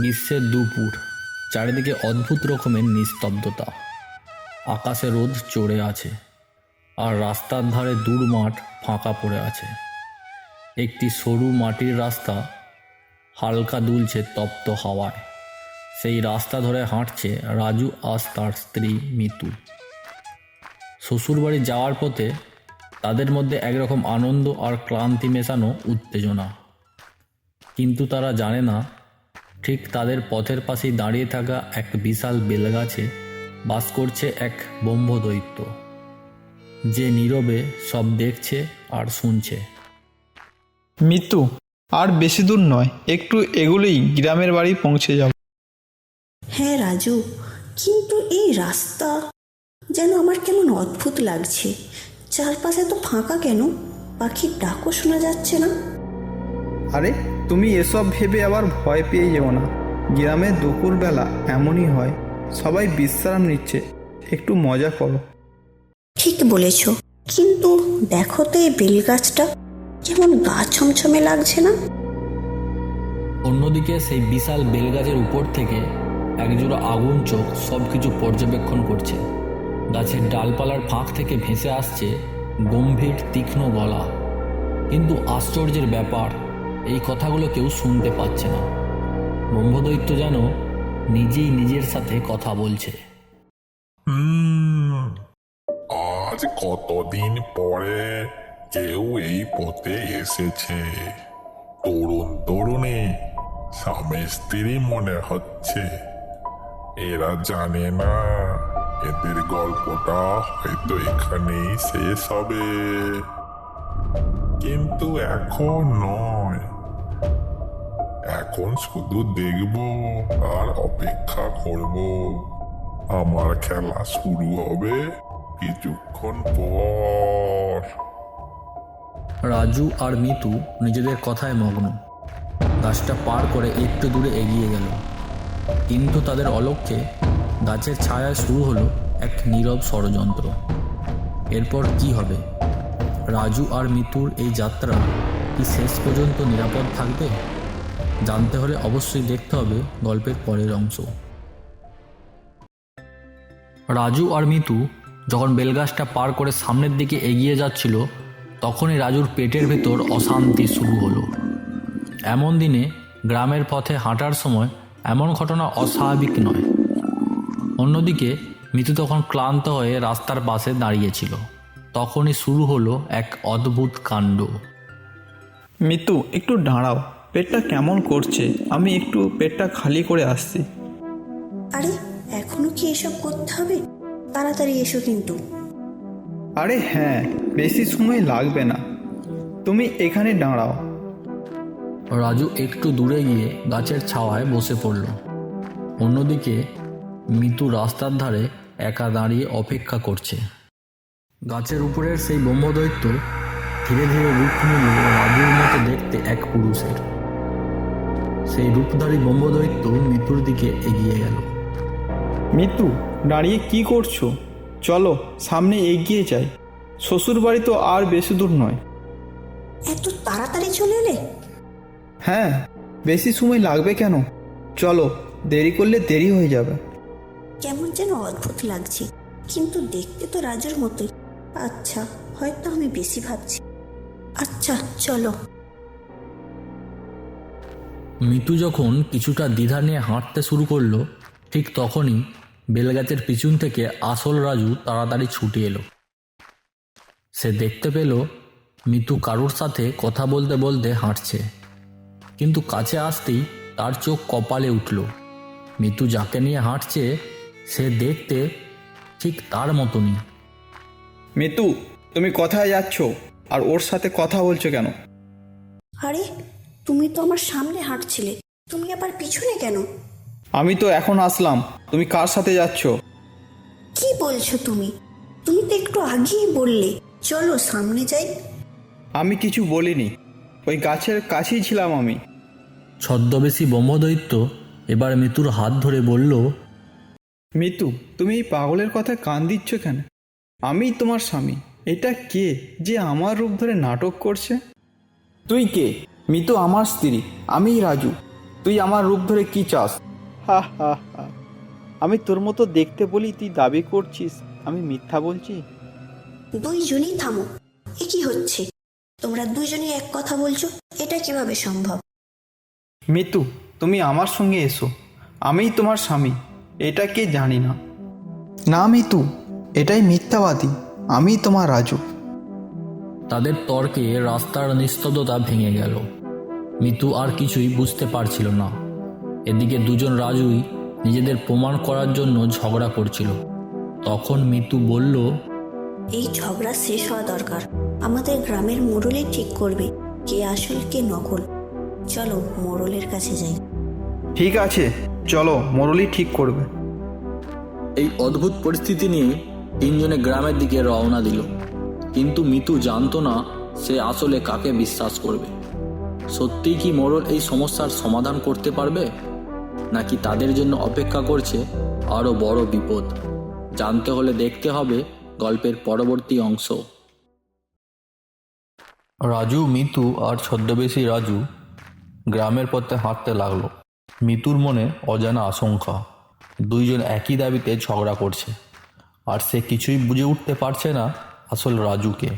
গ্রীষ্মের দুপুর, চারিদিকে অদ্ভুত রকমের নিস্তব্ধতা। আকাশে রোদ চড়ে আছে, আর রাস্তার ধারে দূর মাঠ ফাঁকা পড়ে আছে। একটি সরু মাটির রাস্তা হালকা দুলছে তপ্ত হাওয়ায়। সেই রাস্তা ধরে হাঁটছে রাজু আজ তার স্ত্রী মিতু। শ্বশুরবাড়ি যাওয়ার পথে তাদের মধ্যে একরকম আনন্দ আর ক্লান্তি মেশানো উত্তেজনা। কিন্তু তারা জানে না ঠিক তাদের পথের পাশেই দাঁড়িয়ে থাকা এক বিশাল বেলগাছে বাস করছে এক ব্রহ্মদৈত্য। যে নীরবে সব দেখছে আর শুনছে। মিতু আর বেশি দূর নয় একটু এগুলোই গ্রামের বাড়ি পৌঁছে যাব হ্যাঁ রাজু কিন্তু এই রাস্তা যেন আমার কেমন অদ্ভুত লাগছে। চারপাশে তো ফাঁকা কেন? পাখির ডাকও শোনা যাচ্ছে না। আরে তুমি এসব ভেবে আবার ভয় পেয়ে যেও না। গ্রামে দুপুরবেলা এমনই হয় সবাই বিশ্রাম নিচ্ছে একটু মজা করো। ঠিক বলেছ কিন্তু দেখো তো এই বেলগাছটা কেমন গা ছমছমে লাগছে না? অন্যদিকে সেই বিশাল বেলগাছের উপর থেকে একজোড়া আগুন চোখ সব কিছু পর্যবেক্ষণ করছে। গাছের ডালপালার ফাঁক থেকে ভেসে আসছে গম্ভীর তীক্ষ্ণ গলা। কিন্তু আশ্চর্যের ব্যাপার এই কথাগুলো কেউ শুনতে পাচ্ছে না। ব্রহ্মদৈত্য যেন নিজেই নিজের সাথে কথা বলছে। হুম। আজ কতদিন পরে কেউ এই পথে এসেছে? তরুণ তরুণী স্বামী স্ত্রী মনে হচ্ছে। এরা জানে না এদের গল্পটা হয়তো এখানেই শেষ হবে। কিন্তু এখন নয়। এখন শুধু দেখব আর অপেক্ষা করব। আমার খেলা শুরু হবে কিছুক্ষণ পর। রাজু আর মিতু নিজেদের কথায় মগ্ন। গাছটা পার করে একটু দূরে এগিয়ে গেল। কিন্তু তাদের অলক্ষ্যে গাছের ছায়া শুরু হলো এক নীরব ষড়যন্ত্র। এরপর কি হবে? রাজু আর মিতুর এই যাত্রা কি শেষ পর্যন্ত নিরাপদ থাকবে? জানতে হলে অবশ্যই দেখতে হবে গল্পের পরের অংশ। রাজু আর মিতু যখন বেলগাছটা পার করে সামনের দিকে এগিয়ে যাচ্ছিল, তখনই রাজুর পেটের ভেতর অশান্তি শুরু হলো। এমন দিনে গ্রামের পথে হাঁটার সময় এমন ঘটনা অস্বাভাবিক নয়। অন্যদিকে, মিতু তখন ক্লান্ত হয়ে রাস্তার পাশে দাঁড়িয়েছিল। তখনই শুরু হলো এক অদ্ভুত কাণ্ড। মিতু, একটু দাঁড়াও। পেটটা কেমন করছে? আমি একটু পেটটা খালি করে আসছি। আরে এখনও কি এসব করতে হবে? তাড়াতাড়ি এসো কিন্তু। আরে হ্যাঁ বেশি সময় লাগবে না। তুমি এখানে দাঁড়াও। রাজু একটু দূরে গিয়ে গাছের ছাওয়ায় বসে পড়ল। অন্যদিকে মিতু রাস্তার ধারে একা দাঁড়িয়ে অপেক্ষা করছে। গাছের উপরের সেই ব্রহ্মদৈত্য ধীরে ধীরে রূপ নিল রাজুর মতো দেখতে এক পুরুষের। সেই রূপধারী ব্রহ্মদৈত্য মিতুর দিকে এগিয়ে গেল। মিতু দাঁড়িয়ে কি করছ? চলো সামনে এগিয়ে যাই। শ্বশুর বাড়ি তো আর বেশি দূর নয়। এত তাড়াতাড়ি চলে এলে? হ্যাঁ বেশি সময় লাগবে কেন? চলো দেরি করলে দেরি হয়ে যাবে। কেমন যেন অদ্ভুত লাগছে কিন্তু দেখতে তো রাজুর মতোই। আচ্ছা হয়তো আমি বেশি ভাবছি। আচ্ছা চলো। মিতু যখন কিছুটা দ্বিধা নিয়ে হাঁটতে শুরু করল ঠিক তখনই বেলগাছের পিছন থেকে আসল রাজু তাড়াতাড়ি ছুটে এলো। সে দেখতে পেল মিতু কারুর সাথে কথা বলতে বলতে হাঁটছে কিন্তু কাছে আসতেই তার চোখ কপালে উঠল। মিতু যাকে নিয়ে হাঁটছে সে দেখতে ঠিক তার মতনই। মিতু তুমি কোথায় যাচ্ছ? আর ওর সাথে কথা বলছো কেন? আরে তুমি তো আমার সামনে হাঁটছিলে। তুমি আবার পিছনে কেন? আমি তো এখন আসলাম। তুমি কার সাথে যাচ্ছ? কি বলছো তুমি? তুমি তো একটু আগেই বললে। চলো সামনে যাই। আমি কিছু বলিনি। ওই গাছের কাছেই ছিলাম আমি। ছদ্মবেশী ব্রহ্মদৈত্য এবার মিতুর হাত ধরে বলল মিতু তুমি এই পাগলের কথা কান দিচ্ছ কেন? আমি তোমার স্বামী। এটা কে যে আমার রূপ ধরে নাটক করছে? তুই কে? মিতু আমার স্ত্রী আমি রাজু। তুই আমার রূপ ধরে কি চাস? হা হা হা। আমি তোর মতো দেখতে বলি তুই দাবি করছিস। আমি মিথ্যা বলছি? দুইজনই থামো। এ কি হচ্ছে? তোমরা দুইজনই এক কথা বলছো? এটা কীভাবে সম্ভব? মিতু তুমি আমার সঙ্গে এসো। আমিই তোমার স্বামী। এটা কে জানি না। না মিতু এটাই মিথ্যাবাদী। আমি তোমার রাজু। তাদের তর্কে রাস্তার নিস্তব্ধতা ভেঙে গেল। মিতু আর কিছুই বুঝতে পারছিল না। এদিকে দুজন রাজুই নিজেদের প্রমাণ করার জন্য ঝগড়া করছিল। তখন মিতু বলল এই ঝগড়া শেষ হওয়া দরকার। আমাদের গ্রামের মোড়লে ঠিক করবে কে আসল কে নকল। চলো মোড়লের কাছে যাই। ঠিক আছে চলো মুরলি ঠিক করবে। এই অদ্ভুত পরিস্থিতি নিয়ে তিনজনে গ্রামের দিকে রওনা দিল। কিন্তু মিতু জানতো না সে আসলে কাকে বিশ্বাস করবে। সত্যিই কি মোড়ল এই সমস্যার সমাধান করতে পারবে? নাকি তাদের জন্য অপেক্ষা করছে আরও বড় বিপদ? জানতে হলে দেখতে হবে গল্পের পরবর্তী অংশ। রাজু, মিতু আর ছদ্মবেশী রাজু গ্রামের পথে হাঁটতে লাগল। মিতুর মনে অজানা আশঙ্কা। দুইজন একই দাবিতে ঝগড়া করছে। আর সে কিছুই বুঝে উঠতে পারছে না আসল রাজুকে।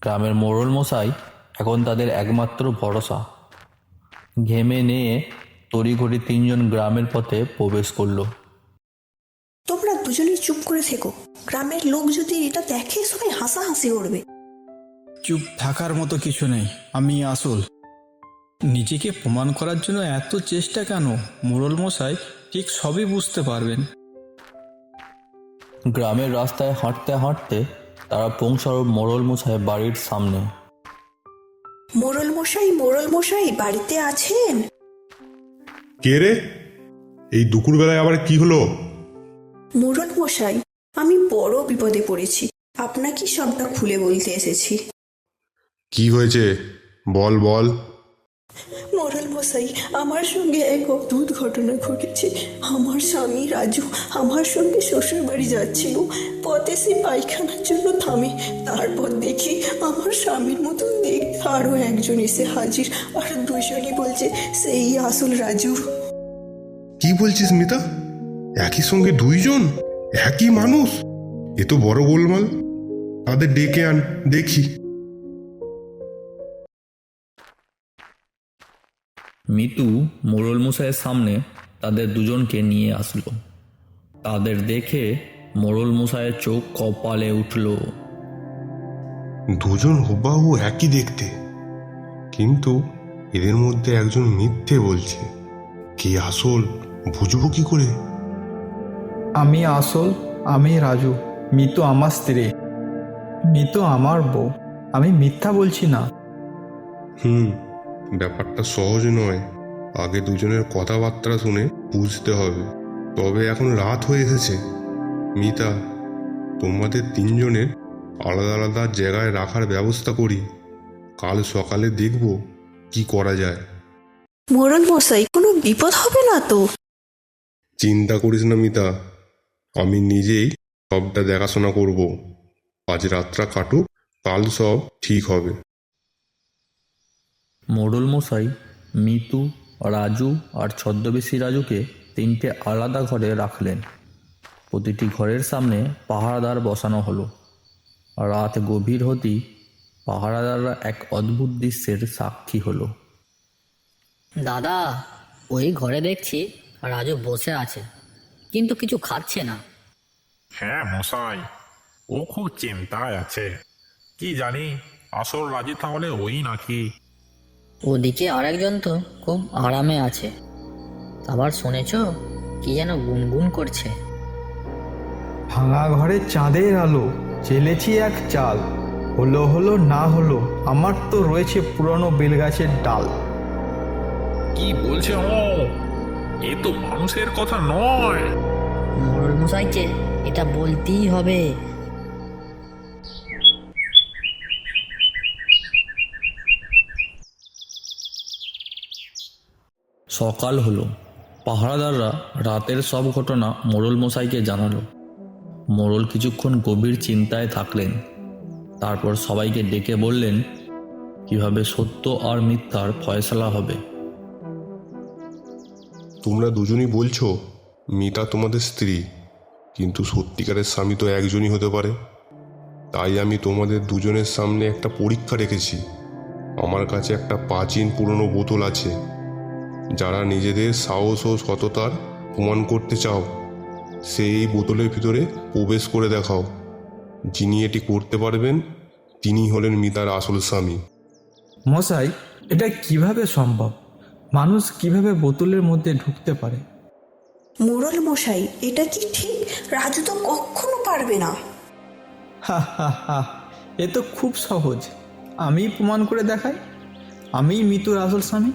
গ্রামের মোড়ল মশাই এখন তাদের একমাত্র ভরসা। ঘেমে নিয়ে তড়িঘড়ি তিনজন গ্রামের পথে প্রবেশ করল। তোমরা দুজনেই চুপ করে থেকো। গ্রামের লোক যদি এটা দেখে সবাই হাসাহাসি করবে। চুপ থাকার মতো কিছু নেই। আমি আসল। নিজেকে প্রমাণ করার জন্য এত চেষ্টা কেন? মোড়ল মশাই ঠিক সবই বুঝতে পারবেন। গ্রামের রাস্তায় হাঁটতে হাঁটতে তারা পৌঁছালো মোড়ল মশাই বাড়ির সামনে। মোড়ল মশাই মোড়ল মশাই বাড়িতে আছেন? কে রে? এই দুপুরবেলায় আবার কি হলো? মোড়ল মশাই আমি বড় বিপদে পড়েছি। আপনাকে সবটা খুলে বলতে এসেছি। কি হয়েছে? বল বল। মোড়ল মশাই, আমার সঙ্গে এক অদ্ভুত ঘটনা ঘটেছে। আমার স্বামী রাজু আমার সঙ্গে শ্বশুর বাড়ি যাচ্ছিল। পথে সে পায়খানার জন্য থামে। তারপর দেখি আমার স্বামীর মতন দেখ আরও একজন এসে হাজির। আর দুজনই বলছে, সেই আসল রাজু। কি বলছিস মিতা? একই সঙ্গে দুইজন? একই মানুষ? এ তো বড় গোলমাল। তাদের ডেকে আন, দেখি। মিতু মোরল মশাইয়ের সামনে তাদের দুজনকে নিয়ে আসলো। তাদের দেখে মোড়ল মশাইয়ের চোখ কপালে উঠল। দুজন হুবাহু একই দেখতে কিন্তু এদের মধ্যে একজন মিথ্যে বলছে কে আসল? বুঝব কি করে? আমি আসল? আমি রাজু। মিতু আমার স্ত্রী। মিতু আমার বউ। আমি মিথ্যা বলছি না? হুম ব্যাপারটা সহজ নয়। আগে দুজনের কথাবার্তা শুনে বুঝতে হবে। তবে এখন রাত হয়ে এসেছে। মিতা তোমাদের তিনজনের আলাদা আলাদা জায়গায় রাখার ব্যবস্থা করি। কাল সকালে দেখব কি করা যায়। মোড়ল মশাই কোনো বিপদ হবে না তো? চিন্তা করিস না মিতা। আমি নিজেই সবটা দেখাশোনা করব। আজ রাতটা কাটুক কাল সব ঠিক হবে। মোড়ল মশাই মিতু রাজু আর ছদ্মবেশী রাজুকে তিনটে আলাদা ঘরে রাখলেন। প্রতিটি ঘরের সামনে পাহারাদার বসানো হলো। রাত গভীর হতেই পাহারাদাররা এক অদ্ভুত দৃশ্যের সাক্ষী হলো। দাদা ওই ঘরে দেখছি রাজু বসে আছে কিন্তু কিছু খাচ্ছে না। হ্যাঁ মশাই ও খুব চিন্তায় আছে। কি জানি আসল রাজি তাহলে ওই নাকি? ওদিকে আরেকজন তো খুব আরামে আছে। আবার শুনেছ? কি যেন গুনগুন করছে। ভাঙা ঘরে চাঁদের আলো চেলেছি এক চাল। হলো হলো না হলো আমার তো রয়েছে পুরনো বেলগাছের ডাল। কি বলছে ও? এ তো মানুষের কথা নয়। মশাইকে এটা বলতেই হবে। সকাল হলো। পাহারাদাররা রাতের সব ঘটনা মোড়ল মশাইকে জানালো। মোড়ল কিছুক্ষণ গভীর চিন্তায় থাকলেন। তারপর সবাইকে ডেকে বললেন, কীভাবে সত্য আর মিথ্যার ফয়সলা হবে? তোমরা দুজনই বলছো, মিতা তোমাদের স্ত্রী, কিন্তু সত্যিকারের স্বামী তো একজনই হতে পারে। তাই আমি তোমাদের দুজনের সামনে একটা পরীক্ষা রেখেছি। আমার কাছে একটা প্রাচীন পুরনো বোতল আছে। যারা নিজেদের সাহস ও সততার প্রমাণ করতে চাও সেই বোতলের ভিতরে প্রবেশ করে দেখাও। যিনি এটি করতে পারবেন তিনি হলেন মিতার আসল স্বামী। মশাই এটা কীভাবে সম্ভব? মানুষ কীভাবে বোতলের মধ্যে ঢুকতে পারে? মোড়ল মশাই এটা কি ঠিক? রাজু তো কখনো পারবে না। হা হা হা এ তো খুব সহজ। আমি প্রমাণ করে দেখাই। আমিই মৃত্যুর আসল স্বামী।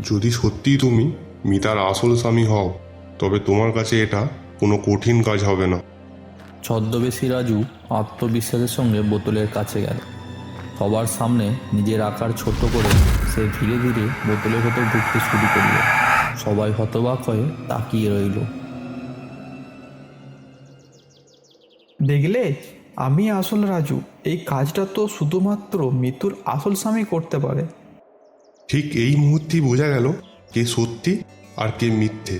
যদি সত্যিই তুমি মিতার আসল স্বামী হও তবে তোমার কাছে এটা কোনো কঠিন কাজ হবে না। ছদ্মবেশী রাজু আত্মবিশ্বাসের সঙ্গে বোতলের কাছে গেল। সবার সামনে নিজের আকার ছোট করে সে ধীরে ধীরে বোতলের ভেতর ঢুকতে শুরু করল। সবাই হতবাক হয়ে তাকিয়ে রইল। দেখলে? আমি আসল রাজু। এই কাজটা তো শুধুমাত্র মৃত্যুর আসল স্বামী করতে পারে। ঠিক এই মুহূর্তেই বোঝা গেল কে সত্যি আর কে মিথ্যে।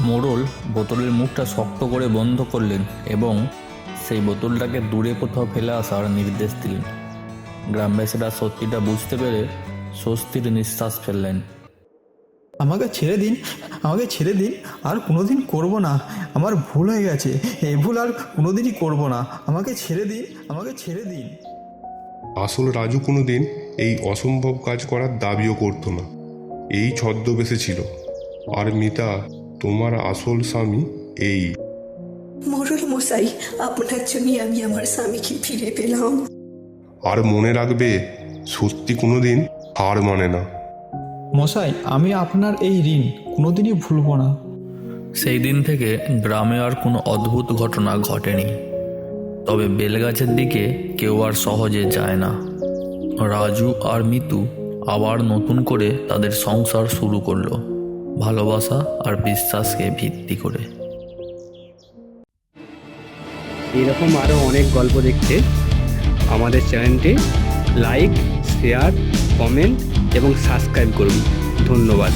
মোড়ল বোতলের মুখটা শক্ত করে বন্ধ করলেন এবং সেই বোতলটাকে দূরে কোথাও ফেলে আসার নির্দেশ দিলেন। গ্রামবাসীরা সত্যিটা বুঝতে পেরে স্বস্তির নিঃশ্বাস ফেললেন। আমাকে ছেড়ে দিন আমাকে ছেড়ে দিন আর কোনোদিন করব না। আমার ভুল হয়ে গেছে এই ভুল আর কোনোদিনই করব না। আমাকে ছেড়ে দিন আমাকে ছেড়ে দিন। আসল রাজু কোনোদিন এই অসম্ভব কাজ করার দাবিও করতো না। এই ছদ্মবেশে ছিল। আর মিতা তোমার আসল স্বামী এই। মোড়ল মশাই আপনার জন্যই আমি আমার স্বামীকে ফিরে পেলাম। আর মনে রাখবে সত্যি কোনোদিন হার মানে না। মশাই আমি আপনার এই ঋণ কোনোদিনই ভুলব না। সেই দিন থেকে গ্রামে আর কোনো অদ্ভুত ঘটনা ঘটেনি। তবে বেলগাছের দিকে কেউ আর সহজে যায় না। রাজু আর মিতু আবার নতুন করে তাদের সংসার শুরু করল। ভালোবাসা আর বিশ্বাসকে ভিত্তি করে। এরকম আরও অনেক গল্প দেখতে আমাদের চ্যানেলটি লাইক, শেয়ার, কমেন্ট এবং সাবস্ক্রাইব করুন। ধন্যবাদ।